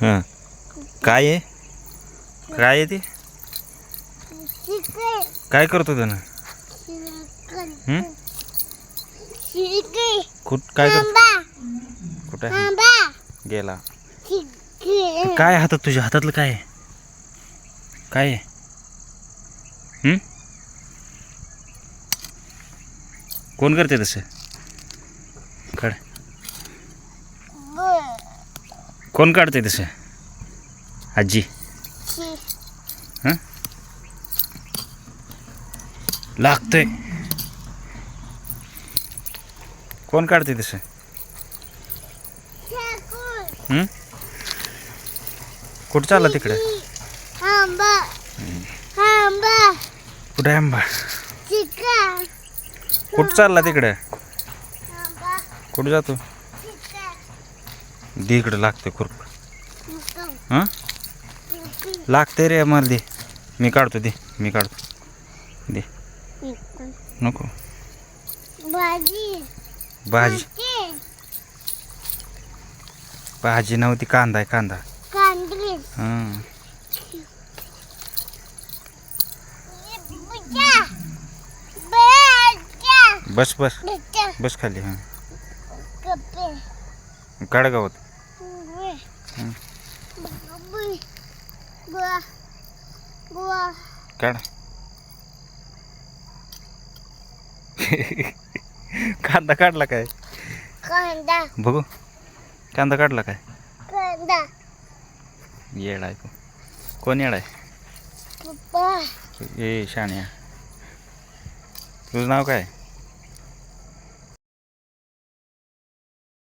हां. काय आहे? काय आहे ते? काय करतो त्यानं? हं? कुठ काय करतो? कुठं आहे? गेला. काय हातात तुझ्या हातातलं काय आहे? काय आहे? हं? कोण करते तसं? काढ कोण काढते तसं? आजी. हं? लागतंय. कोण काढते तसं? कुठं चालला तिकडे? कुठे आंबा? कुठं चालला तिकडे? कुठं जातो? दे इकडं लागतंय खुरप. हां? लागतंय रे मला दे. मी काढतो दे. मी काढतो. दे. नको. भाजी. भाजी. भाजी. नव्हती कांदा आहे कांदा. हां. बस बस. बस खाली हां. काढ गावात. काढ. कांदा काढला काय? कांदा. बघू. कांदा काढला काय? कांदा. येड आहे कोण येड आहे? ए शाण्या तुझं नाव काय?